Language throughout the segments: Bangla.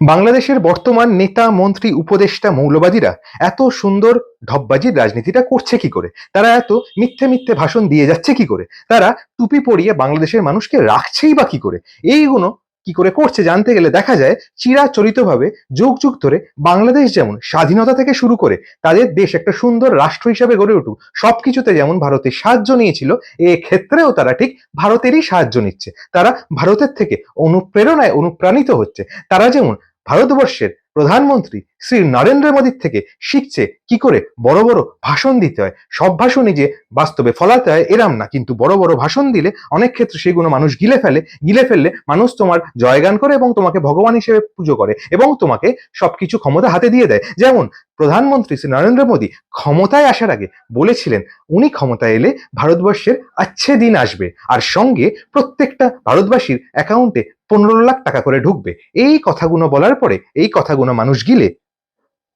বাংলাদেশের বর্তমান নেতা, মন্ত্রী, উপদেষ্টা, মৌলবাদীরা এত সুন্দর ঢপবাজির রাজনীতিটা করছে কি করে? তারা এত মিথ্যে মিথ্যে ভাষণ দিয়ে যাচ্ছে কি করে? তারা টুপি পরিয়ে বাংলাদেশের মানুষকে রাখছেই বা কি করে? এইগুলো কি করে করছে জানতে গেলে দেখা যায় চিরাচরিতভাবে যুগ যুগ ধরে বাংলাদেশ যেমন স্বাধীনতা থেকে শুরু করে তাদের দেশ একটা সুন্দর রাষ্ট্র হিসাবে গড়ে উঠুক, সবকিছুতে যেমন ভারতের সাহায্য নিয়েছিল, এ ক্ষেত্রেও তারা ঠিক ভারতেরই সাহায্য নিচ্ছে। তারা ভারতের থেকে অনুপ্রেরণায় অনুপ্রাণিত হচ্ছে। তারা যেমন ভারতবর্ষের প্রধানমন্ত্রী শ্রী নরেন্দ্র মোদীর থেকে শিখছে কি করে বড় বড় ভাষণ দিতে হয়। সব ভাষণই যে বাস্তবে ফলাতে হয় এরাম না, কিন্তু বড় বড় ভাষণ দিলে অনেক ক্ষেত্রে সেগুলো মানুষ গিলে ফেলে। গিলে ফেললে মানুষ তোমার জয়গান করে এবং তোমাকে ভগবান হিসেবে পুজো করে এবং তোমাকে সবকিছু ক্ষমতা হাতে দিয়ে দেয়। যেমন প্রধানমন্ত্রী শ্রী নরেন্দ্র মোদী ক্ষমতায় আসার আগে বলেছিলেন, উনি ক্ষমতায় এলে ভারতবর্ষের আচ্ছে দিন আসবে। আর সঙ্গে প্রত্যেকটা ভারতবাসীর অ্যাকাউন্টে পনেরো লাখ টাকা করে ঢুকবে। এই কথাগুলো বলার পরে, এই কথাগুলো মানুষ গিলে।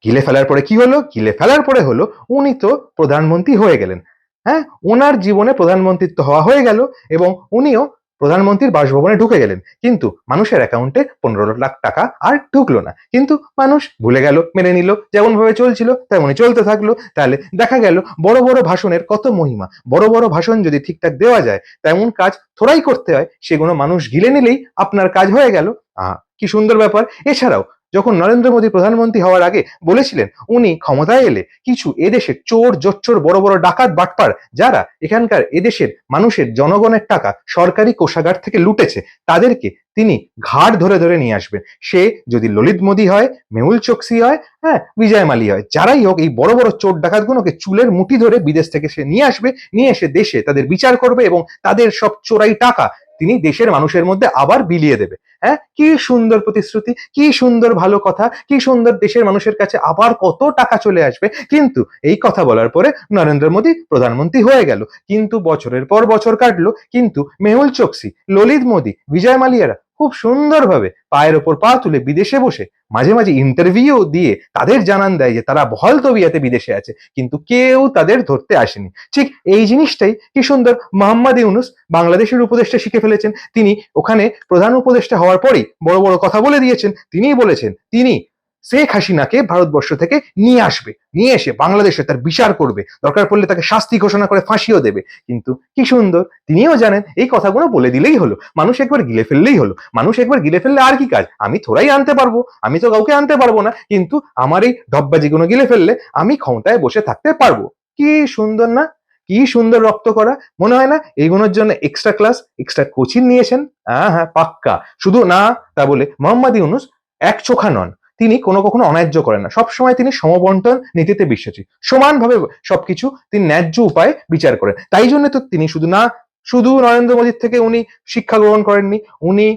গিলে ফেলার পরে কি হলো? গিলে ফেলার পরে হলো, উনি তো প্রধানমন্ত্রী হয়ে গেলেন। হ্যাঁ? ওনার জীবনে প্রধানমন্ত্রিত্ব হওয়া হয়ে গেল এবং উনিও প্রধানমন্ত্রীর বাসভবনে ঢুকে গেলেন। কিন্তু মানুষের অ্যাকাউন্টে পনেরো লাখ টাকা আর ঢুকলো না। কিন্তু মানুষ ভুলে গেল, মেনে নিল যেমন ভাবে চলছিল, তেমনই চলতে থাকল। তাহলে দেখা গেল, বড় বড় ভাষণের কত মহিমা। বড় বড় ভাষণ যদি ঠিকঠাক দেওয়া যায়, তেমন কাজ থোড়াই করতে হয়। সেগুলো মানুষ গিলে নিলেই আপনার কাজ হয়ে গেল। আহ, কি সুন্দর ব্যাপার। এছাড়াও যখন নরেন্দ্র মোদী প্রধানমন্ত্রী হওয়ার আগে বলেছিলেন, উনি ক্ষমতায় এলে কিছু এদেশের চোর জোচ্চোর বড় বড় ডাকাত বাটপার যারা এখানকার এদেশের মানুষের জনগণের টাকা সরকারি কোষাগার থেকে লুটেছে, তাদেরকে তিনি ঘাট ধরে ধরে নিয়ে আসবেন। সে যদি ললিত মোদী হয়, মেহুল চোকসি হয় হ্যাঁ বিজয় মালি হয়, যারাই হোক এই বড় বড় চোর ডাকাতগুলোকে চুলের মুঠি ধরে বিদেশ থেকে সে নিয়ে আসবে, নিয়ে এসে দেশে তাদের বিচার করবে এবং তাদের সব চোরাই টাকা তিনি দেশের মানুষের মধ্যে আবার বিলিয়ে দেবে। হ্যাঁ? কি সুন্দর প্রতিশ্রুতি, কি সুন্দর ভালো কথা, কি সুন্দর দেশের মানুষের কাছে আবার কত টাকা চলে আসবে। কিন্তু এই কথা বলার পরে নরেন্দ্র মোদী প্রধানমন্ত্রী হয়ে গেল। কিন্তু বছরের পর বছর কাটলো। কিন্তু মেহুল চোকসি, ললিত মোদী, বিজয় মালিয়ারা খুব সুন্দরভাবে পায়ের ওপর পা তুলে বিদেশে বসে মাঝে মাঝে ইন্টারভিউ দিয়ে তাদের জানান দেয় যে তারা ভল তবিয়াতে বিদেশে আছে, কিন্তু কেউ তাদের ধরতে আসেনি। ঠিক এই জিনিসটাই কি সুন্দর মোহাম্মদ ইউনুস বাংলাদেশের উপদেষ্টা শিখে ফেলেছেন। তিনি ওখানে প্রধান উপদেষ্টা হওয়ার পরেই বড় বড় কথা বলে দিয়েছেন। তিনিই বলেছেন, তিনি শেখ হাসিনাকে ভারতবর্ষ থেকে নিয়ে আসবে। নিয়ে এসে বাংলাদেশে তার বিচার করবে। দরকার পড়লে তাকে শাস্তি ঘোষণা করে ফাঁসিও দেবে। কিন্তু কি সুন্দর, তিনিও জানেন, এই কথাগুলো বলে দিলেই হলো। মানুষ একবার গিলে ফেললেই হলো। মানুষ একবার গিলে ফেললে আর কি কাজ? আমি থোড়াই আনতে পারব। আমি তো কাউকে আনতে পারব না। কিন্তু আমার এই ঢপবাজিগুলো গিলে ফেললে আমি ক্ষমতায় বসে থাকতে পারব। কি সুন্দর না? কি সুন্দর রক্ত করা। মনে হয় না এইগুলোর জন্য এক্সট্রা ক্লাস এক্সট্রা কোচিং নিয়েছেন? হ্যাঁ হ্যাঁ পাক্কা। শুধু না, তা বলে মোহাম্মদ ইউনুস এক চোখা নন। তিনি কোনো কখনো অন্যায্য করেন না। সবসময় তিনি সমবন্টন নীতিতে বিশ্বাসী। সমানভাবে সবকিছু তিনি ন্যায্য উপায়ে বিচার করেন। তাই জন্য তো তিনি শুধু না, শুধু নরেন্দ্র মোদীর থেকে উনি শিক্ষা গ্রহণ করেননি, উনি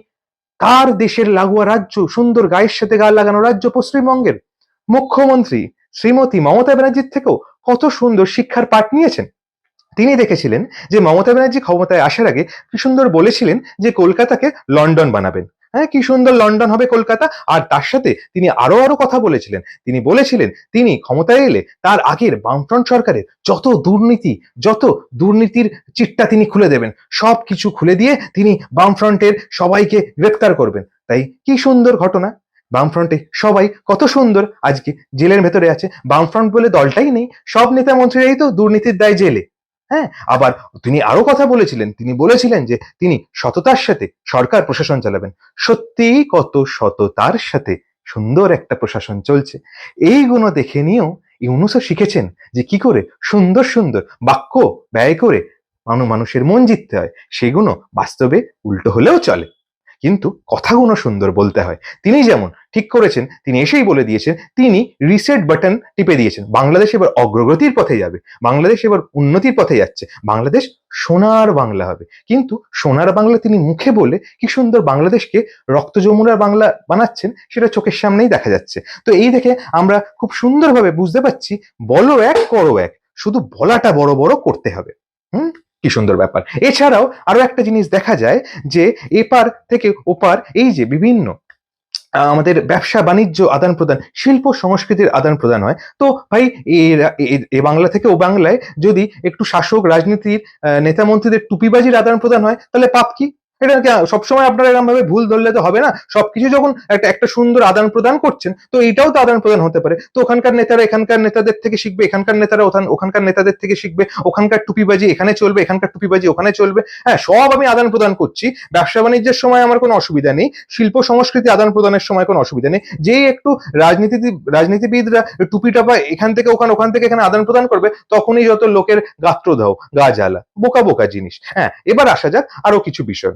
তার দেশের লাগোয়া রাজ্য, সুন্দর গায়ের সাথে গা লাগানো রাজ্য পশ্চিমবঙ্গের। মুখ্যমন্ত্রী শ্রীমতী মমতা ব্যানার্জির থেকেও কত সুন্দর শিক্ষার পাঠ নিয়েছেন। তিনি দেখেছিলেন যে মমতা ব্যানার্জি ক্ষমতায় আসার আগে কি সুন্দর বলেছিলেন যে কলকাতাকে লন্ডন বানাবেন। হ্যাঁ কি সুন্দর লন্ডন হবে কলকাতা। আর তার সাথে তিনি আরও আরও কথা বলেছিলেন। তিনি বলেছিলেন, তিনি ক্ষমতায় এলে তার আগের বামফ্রন্ট সরকারের যত দুর্নীতি, যত দুর্নীতির চিটটা তিনি খুলে দেবেন, সব কিছু খুলে দিয়ে তিনি বামফ্রন্টের সবাইকে গ্রেপ্তার করবেন। তাই কি সুন্দর ঘটনা। বামফ্রন্টে সবাই কত সুন্দর, আজকে জেলের ভেতরে আছে। বামফ্রন্ট বলে দলটাই নেই, সব নেতা মন্ত্রীরাই তো দুর্নীতির দায় জেলে। হ্যাঁ আবার তিনি আরও কথা বলেছিলেন। তিনি বলেছিলেন যে তিনি সততার সাথে সরকার প্রশাসন চালাবেন। সত্যি কত সততার সাথে সুন্দর একটা প্রশাসন চলছে। এইগুলো দেখে নিয়েও ইউনুসও শিখেছেন যে কি করে সুন্দর সুন্দর বাক্য ব্যয় করে মানু, মানুষের মন জিততে হয়। সেগুলো বাস্তবে উল্টো হলেও চলে। কিন্তু কথাগুলো সুন্দর বলতে হয়। তিনি যেমন ঠিক করেছেন, তিনি এসেই বলে দিয়েছেন, তিনি রিসেট বাটন টিপে দিয়েছেন। বাংলাদেশ এবার অগ্রগতির পথে যাবে, বাংলাদেশ এবার উন্নতির পথে যাচ্ছে, বাংলাদেশ সোনার বাংলা হবে। কিন্তু সোনার বাংলা তিনি মুখে বলে কি সুন্দর বাংলাদেশকে রক্ত যমুনার বাংলা বানাচ্ছেন, সেটা চোখের সামনেই দেখা যাচ্ছে। তো এই দেখে আমরা খুব সুন্দরভাবে বুঝতে পারছি, বলো এক, করো এক, শুধু বলাটা বড় বড় করতে হবে। হুম? কি সুন্দর ব্যাপার। এছাড়াও আরও একটা জিনিস দেখা যায় যে এপার থেকে ওপার এই যে বিভিন্ন আমাদের ব্যবসা, বাণিজ্য আদান প্রদান, শিল্প সংস্কৃতির আদান প্রদান হয়। তো ভাই এ- বাংলা থেকে ও বাংলায় যদি একটু শাসক, রাজনীতির নেতা মন্ত্রীদের টুপিবাজির আদান প্রদান হয়, তাহলে পাপ কি? এটা সবসময় আপনারা এরকম ভাবে ভুল ধরলে তো হবে না? সবকিছু যখন একটা একটা সুন্দর আদান প্রদান করছেন, তো এটাও তো আদান প্রদান হতে পারে। তো ওখানকার নেতারা এখানকার নেতাদের থেকে শিখবে, এখানকার নেতারা ওখান- ওখানকার নেতাদের থেকে শিখবে, ওখানকার টুপিবাজি এখানে চলবে, এখানকার টুপিবাজি ওখানে চলবে। হ্যাঁ সব আমি আদান প্রদান করছি। ব্যবসা বাণিজ্যের সময় আমার কোনো অসুবিধা নেই। শিল্প সংস্কৃতি আদান প্রদানের সময় কোনো অসুবিধা নেই। যেই একটু রাজনীতি, রাজনীতিবিদরা টুপি টাপা এখান থেকে ওখানে, ওখান থেকে এখানে আদান প্রদান করবে, তখনই যত লোকের গাত্র দাও গা জ্বালা, বোকা বোকা জিনিস। হ্যাঁ এবার আসা যাক আরও কিছু বিষয়।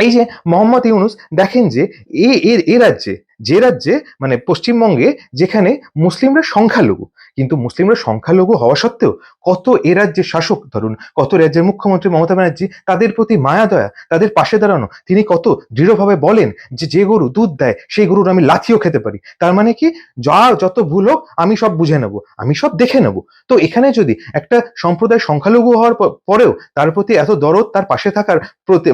এই যে মোহাম্মদ ইউনুস দেখেন যে এ এর এ রাজ্যে যে রাজ্যে মানে পশ্চিমবঙ্গে যেখানে মুসলিমরা সংখ্যালঘু, কিন্তু মুসলিমরা সংখ্যালঘু হওয়া সত্ত্বেও কত এ রাজ্যের শাসক, ধরুন কত রাজ্যের মুখ্যমন্ত্রী মমতা ব্যানার্জি, তাদের প্রতি মায়া দয়া, তাদের পাশে দাঁড়ানো, তিনি কত দৃঢ়ভাবে বলেন যে যে গরু দুধ দেয়, সেই গরুর আমি লাথিও খেতে পারি। তার মানে কি? যা, যত ভুল হোক, আমি সব বুঝে নেব, আমি সব দেখে নেব। তো এখানে যদি একটা সম্প্রদায় সংখ্যালঘু হওয়ার পরেও তার প্রতি এত দরদ, তার পাশে থাকার প্রতি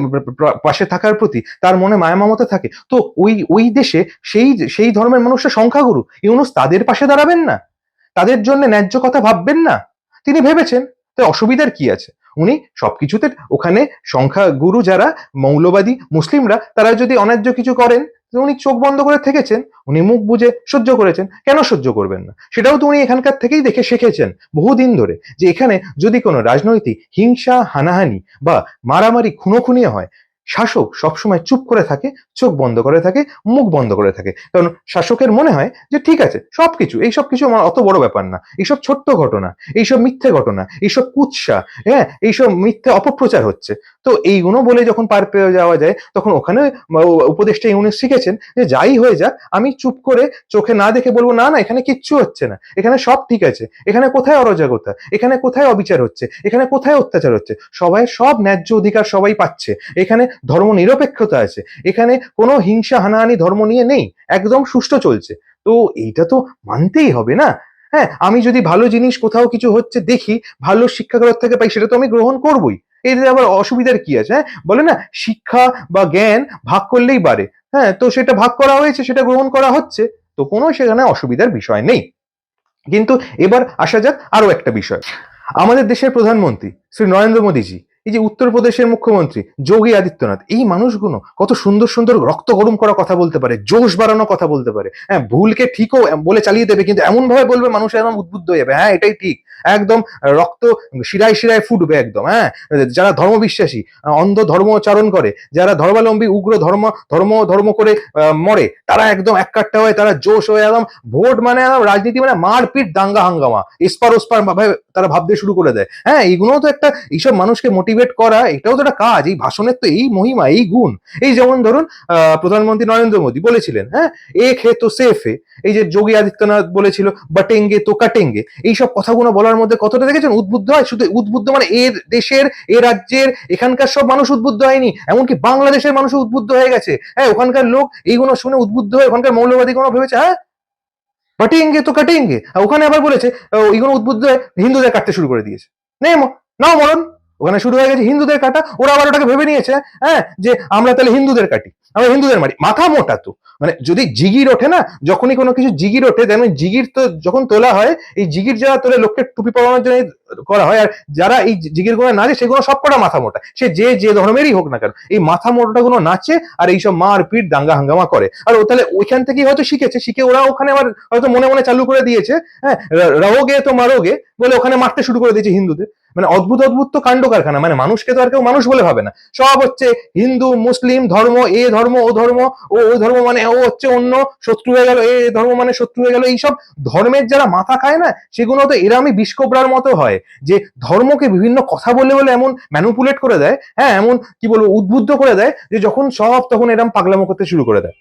পাশে থাকার প্রতি তার মনে মায়া মমতা থাকে, তো ওই ওই দেশে সেই সেই ধর্মের মানুষের সংখ্যাগুরু। ইউনুস তাদের পাশে দাঁড়াবেন না। তাদের জন্য ন্যায্য কথা ভাববেন না। তিনি ভেবেছেন, তো অসুবিধার কি আছে? উনি সবকিছুতে ওখানে সংখ্যাগুরু যারা, মৌলবাদী মুসলিমরা, তারা যদি অন্যায্য কিছু করেন উনি চোখ বন্ধ করে থেকেছেন। উনি মুখ বুঝে সহ্য করেছেন। কেন সহ্য করবেন না? সেটাও তো উনি এখানকার থেকেই দেখে শিখেছেন বহুদিন ধরে যে এখানে যদি কোনো রাজনৈতিক হিংসা, হানাহানি বা মারামারি খুনোখুনি হয় শাসক সবসময় চুপ করে থাকে, চোখ বন্ধ করে থাকে, মুখ বন্ধ করে থাকে। কারণ শাসকের মনে হয় যে, ঠিক আছে সব কিছু এইসব কিছু আমার অত বড় ব্যাপার না। এইসব ছোট্ট ঘটনা, এইসব মিথ্যে ঘটনা, এইসব কুৎসা হ্যাঁ এইসব মিথ্যে অপপ্রচার হচ্ছে। তো এইগুলো বলে যখন পার পেয়ে যাওয়া যায়, তখন ওখানে উপদেশটা ইউনিট শিখেছেন যে, যাই হয়ে যাক, আমি চুপ করে চোখে না দেখে বলব, না না, এখানে কিচ্ছু হচ্ছে না। এখানে সব ঠিক আছে। এখানে কোথায় অরাজকতা? এখানে কোথায় অবিচার হচ্ছে? এখানে কোথায় অত্যাচার হচ্ছে? সবাই সব ন্যায্য অধিকার সবাই পাচ্ছে। এখানে ধর্ম নিরপেক্ষতা আছে। এখানে কোনো হিংসা, হানাহানি ধর্ম নিয়ে নেই। একদম সুষ্ঠু চলছে। তো এইটা তো মানতেই হবে না? হ্যাঁ আমি যদি ভালো জিনিস কোথাও কিছু হচ্ছে দেখি, ভালো শিক্ষাগার থেকে পাই, সেটা তো আমি গ্রহণ করবই। এতে আবার অসুবিধার কি আছে হ্যাঁ? বলে না, শিক্ষা বা জ্ঞান ভাগ করলেই বাড়ে। হ্যাঁ তো সেটা ভাগ করা হয়েছে, সেটা গ্রহণ করা হচ্ছে। তো কোনো সেখানে অসুবিধার বিষয় নেই। কিন্তু এবার আসা যাক আরও একটা বিষয়। আমাদের দেশের প্রধানমন্ত্রী, শ্রী নরেন্দ্র মোদীজি এই যে উত্তরপ্রদেশের মুখ্যমন্ত্রী যোগী আদিত্যনাথ, এই মানুষগুলো কত সুন্দর সুন্দর রক্ত গরম করা কথা বলতে পারে, জোশ বাড়ানো কথা বলতে পারে। হ্যাঁ ভুলকে ঠিকও বলে চালিয়ে দেবে, কিন্তু এমন ভাবে বলবে মানুষ একদম উদ্বুদ্ধ হয়ে যাবে। হ্যাঁ এটাই ঠিক। একদম রক্ত শিরায় শিরায় ফুটবে একদম হ্যাঁ। যারা ধর্ম বিশ্বাসী অন্ধ ধর্মচারণ করে, যারা ধর্মাবলম্বী, উগ্র ধর্ম ধর্ম ধর্ম করে মরে, তারা একদম এককাট্টা হয়ে, তারা জোশ হয়ে একদম ভোট মানে একদম রাজনীতি মানে মারপিট দাঙ্গা হাঙ্গামা এসপার ওসপার ভাবে তারা ভাবতে শুরু করে দেয়। হ্যাঁ এইগুলোও তো একটা এইসব মানুষকে মোটিভেট করা এটাও তো একটা কাজ এই ভাষণের তো এই মহিমা এই গুণ। এই যেমন ধরুন প্রধানমন্ত্রী নরেন্দ্র মোদী বলেছিলেন হ্যাঁ এক হে তো সেফ এই যে যোগী আদিত্যনাথ বলেছিল বাটেঙ্গে তো কাটেঙ্গে এইসব কথাগুলো বলার মধ্যে কতটা দেখেছেন? উদ্বুদ্ধ হয় শুধু উদ্বুদ্ধ মানে এর দেশের এ রাজ্যের এখানকার সব মানুষ উদ্বুদ্ধ হয়নি এমনকি বাংলাদেশের মানুষ উদ্বুদ্ধ হয়ে গেছে। হ্যাঁ ওখানকার লোক এইগুলো শুনে উদ্বুদ্ধ হয়ে ওখানকার মৌলবাদী কোনো ভেবেছে হ্যাঁ? বাটেঙ্গে তো কাটেঙ্গে ওখানে আবার বলেছে আহ, এইগুলো উদ্বুদ্ধ হয়ে হিন্দুদের কাটতে শুরু করে দিয়েছে। নে নাও মরণ। ওখানে শুরু হয়ে গেছে হিন্দুদের কাটা। ওরা আবার ওটাকে ভেবে নিয়েছে হ্যাঁ যে আমরা তাহলে হিন্দুদের কাটি। আমরা হিন্দুদের মারি। মাথা মোটা তো। মানে যদি জিগির ওঠে না, যখনই কোনো কিছু জিগির ওঠে যেমন জিগির তো যখন তোলা হয়, এই জিগির যারা তোলে, লোককে টুপি পরানোর জন্য করা হয়, আর যারা এই জিগিরগুলো নাচে, সেগুলো সব কটা মাথা মোটা। সে যে যে ধর্মেরই হোক না কেন, এই মাথা মোটা গুলো নাচে, আর এইসব মার পিট দাঙ্গা হাঙ্গামা করে। আর ও তাহলে ওইখান থেকেই হয়তো শিখেছে, শিখে ওরা ওখানে আবার হয়তো মনে মনে চালু করে দিয়েছে হ্যাঁ র- রওগে তো মারোগে বলে ওখানে মারতে শুরু করে দিয়েছে হিন্দুদের। মানে অদ্ভুত অদ্ভুত তো কাণ্ড কারখানা। মানে মানুষকে তো আর কেউ মানুষ বলে ভাবে না। সব হচ্ছে হিন্দু, মুসলিম, ধর্ম, এ ধর্ম, ও ধর্ম, ও ওই ধর্ম মানে ও হচ্ছে অন্য, শত্রু হয়ে গেল, এ ধর্ম মানে শত্রু হয়ে গেল, এইসব ধর্মের যারা মাথা খায় না, সেগুলো তো এরামই বিষকোবরার মতো হয়। যে ধর্মকে বিভিন্ন কথা বলে বলে এমন ম্যানুপুলেট করে দেয় হ্যাঁ এমন কি বলব, উদ্বুদ্ধ করে দেয়, যে যখন সব তখন এরম পাগলামো করতে শুরু করে দেয়।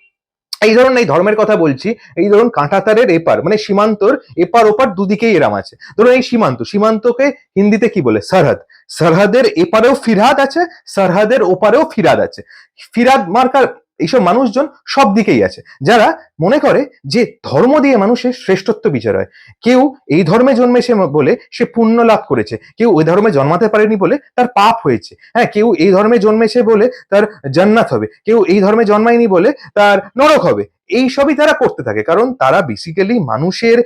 এই ধরুন এই ধর্মের কথা বলছি, এই ধরুন কাঁটাতারের এপার মানে সীমান্তর এপার ওপার দুদিকেই এরাম আছে। ধরুন এই সীমান্ত, সীমান্তকে হিন্দিতে কি বলে? সরহদ। সরহদের এপারেও ফিরহাদ আছে, সরহদের ওপারেও ফিরাদ আছে। ফিরাদ মার্কার এইসব মানুষজন সব দিকেই আছে। যারা মনে করে যে ধর্ম দিয়ে মানুষের শ্রেষ্ঠত্ব বিচার হয় কেউ এই ধর্মে জন্মেছে বলে সে পুণ্য লাভ করেছে। কেউ ওই ধর্মে জন্মাতে পারেনি বলে তার পাপ হয়েছে। হ্যাঁ কেউ এই ধর্মে জন্মেছে বলে তার জান্নাত হবে। কেউ এই ধর্মে জন্মায়নি বলে তার নরক হবে। এই সবই তারা করতে থাকে। কারণ তারা বেসিক্যালি মানুষের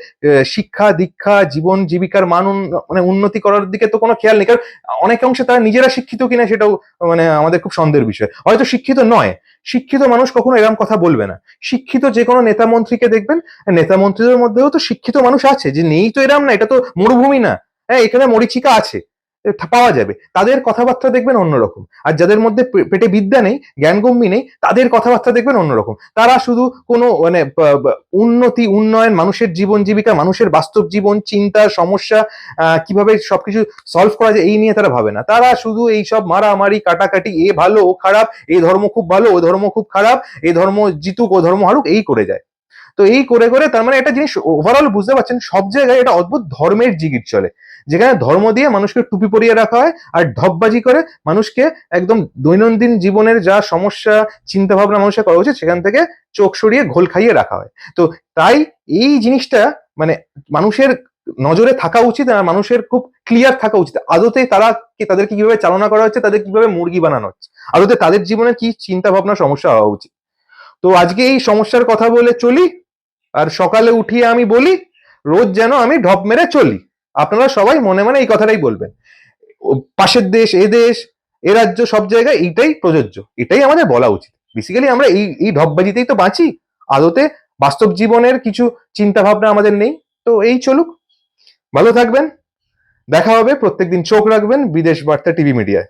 শিক্ষা, দীক্ষা, জীবন, জীবিকার মান মানে উন্নতি করার দিকে তো কোনো খেয়াল নেই। কারণ অনেক অংশে তারা নিজেরা শিক্ষিত কিনা সেটাও মানে আমাদের খুব সন্দেহের বিষয়। হয়তো শিক্ষিত নয়। শিক্ষিত মানুষ কখনো এরকম কথা বলবে না। শিক্ষিত যে কোনো নেতা মন্ত্রীকে দেখবেন, নেতা মন্ত্রীদের মধ্যেও তো শিক্ষিত মানুষ আছে, যে নেই তো এরম না, এটা তো মরুভূমি না। হ্যাঁ এখানে মরিচিকা আছে। পাওয়া যাবে। তাদের কথাবার্তা দেখবেন অন্যরকম। আর যাদের মধ্যে পেটে বিদ্যা নেই, জ্ঞানগম্যি নেই, তাদের কথাবার্তা দেখবেন অন্যরকম। তারা শুধু কোনো মানে উন্নতি, উন্নয়ন, মানুষের জীবন, জীবিকা, মানুষের বাস্তব জীবন, চিন্তা, সমস্যা কীভাবে সবকিছু সলভ করা যায়, এই নিয়ে তারা ভাবে না। তারা শুধু এই সব মারামারি, কাটাকাটি, এ ভালো, ও খারাপ এই ধর্ম খুব ভালো, ও ধর্ম খুব খারাপ, এ ধর্ম জিতুক, ও ধর্ম হারুক, এই করে যায়। তো এই করে করে তার মানে একটা জিনিস ওভারঅল বুঝতে পারছেন, সব জায়গায় এটা অদ্ভুত ধর্মের জিগির চলে। যেখানে ধর্ম দিয়ে মানুষকে টুপি পরিয়ে রাখা হয় আর ঢপবাজি করে মানুষকে একদম দৈনন্দিন জীবনের যা সমস্যা চিন্তা ভাবনা মানুষের করা উচিত, সেখান থেকে চোখ সরিয়ে ঘোল খাইয়ে রাখা হয়। তো তাই এই জিনিসটা মানে মানুষের নজরে থাকা উচিত আর মানুষের খুব ক্লিয়ার থাকা উচিত। আদতে তারা তাদেরকে কীভাবে চালনা করা হচ্ছে, তাদের কীভাবে মুরগি বানানো হচ্ছে? আদতে তাদের জীবনে কি চিন্তা ভাবনা সমস্যা হওয়া উচিত? তো আজকে এই সমস্যার কথা বলে চলি আর সকালে উঠিয়ে আমি বলি, রোজ যেন আমি ঢপ মেরে চলি। আপনারা সবাই মনে মনে এই কথাটাই বলবেন। পাশের দেশ, এ দেশ, এ রাজ্য, সব জায়গায় এইটাই প্রযোজ্য। এটাই আমাদের বলা উচিত। বেসিক্যালি আমরা এই এই ঢপবাজিতেই তো বাঁচি। আদতে বাস্তব জীবনের কিছু চিন্তা ভাবনা আমাদের নেই। তো এই চলুক। ভালো থাকবেন। দেখা হবে। প্রত্যেকদিন চোখ রাখবেন। বিদেশ বার্তা, টিভি মিডিয়ায়।